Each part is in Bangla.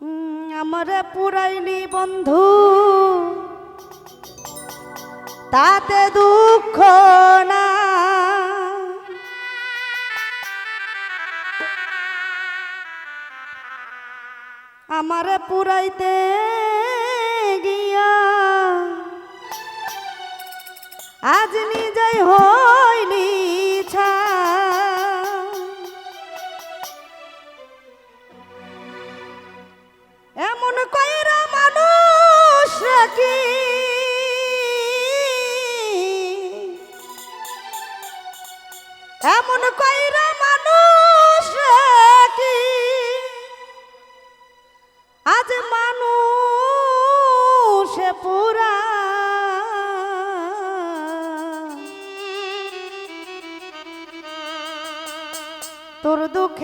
আমারে পুরাইনি বন্ধু। তাতে দুঃখ না। আমারে পুরাইতে গিয়া আজ নিজে হয়নি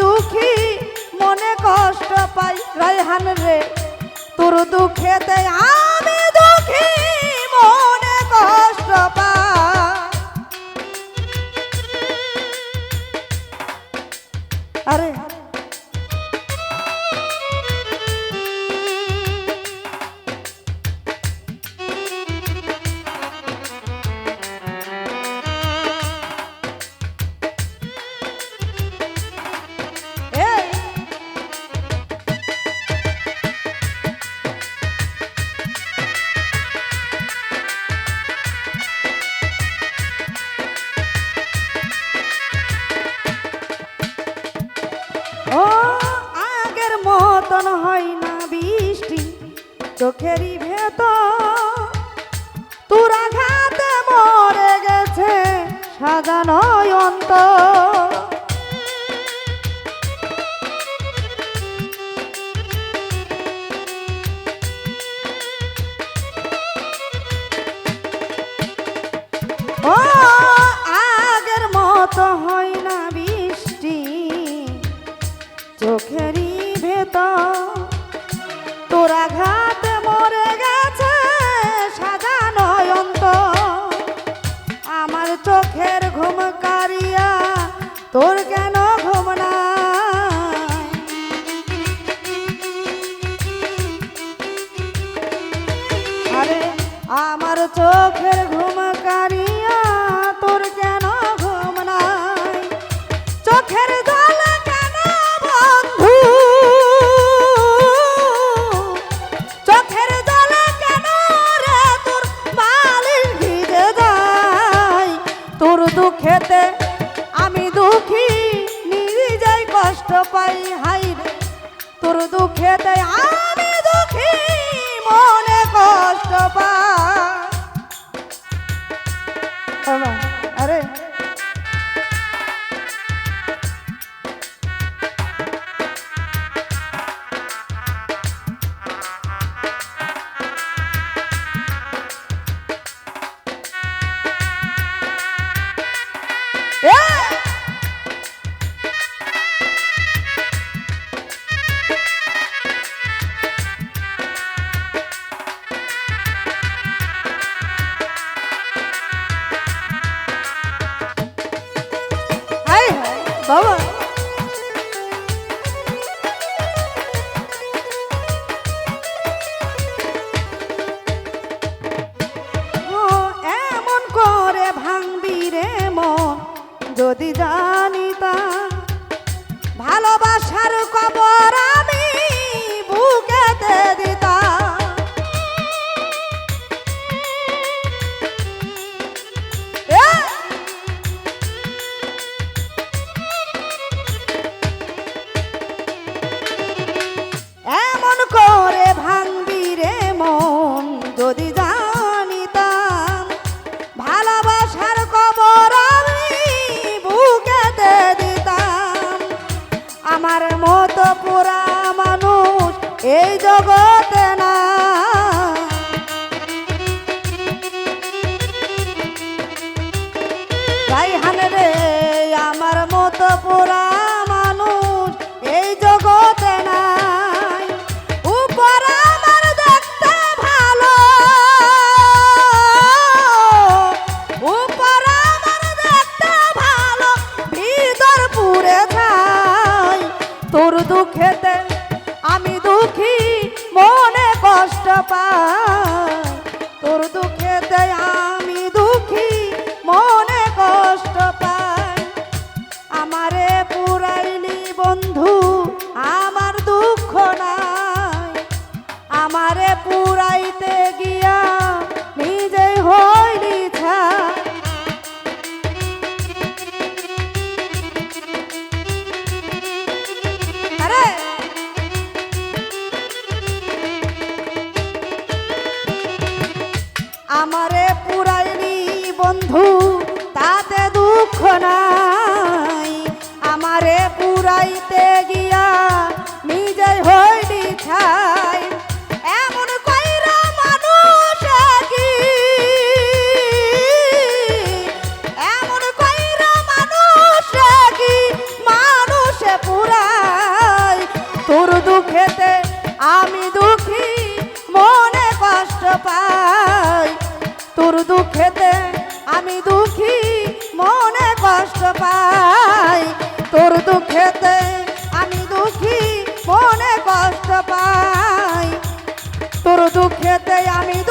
দুঃখী মনে কষ্ট পাই। রাইহান রে তোর দুঃখেতে আর চোখেরই ভেত তোরা ঘাতে মরে গেছে সাজানো অন্তর। তোর কেন ঘুম আরে আমার চোখের ঘুম দুঃখে দেয়। যদি জানিতাম ভালোবাসার কবর বুকেতে দিতাম। আমার মতো পুরা মানুষ এই জগত আমি দুঃখী মনে কষ্ট পাই আমারে বন্ধু আমার দুঃখ আমারে পুরাইতে গিয়া আমারে পুরাইনি বন্ধু তাতে দুঃখ না খেতে আমি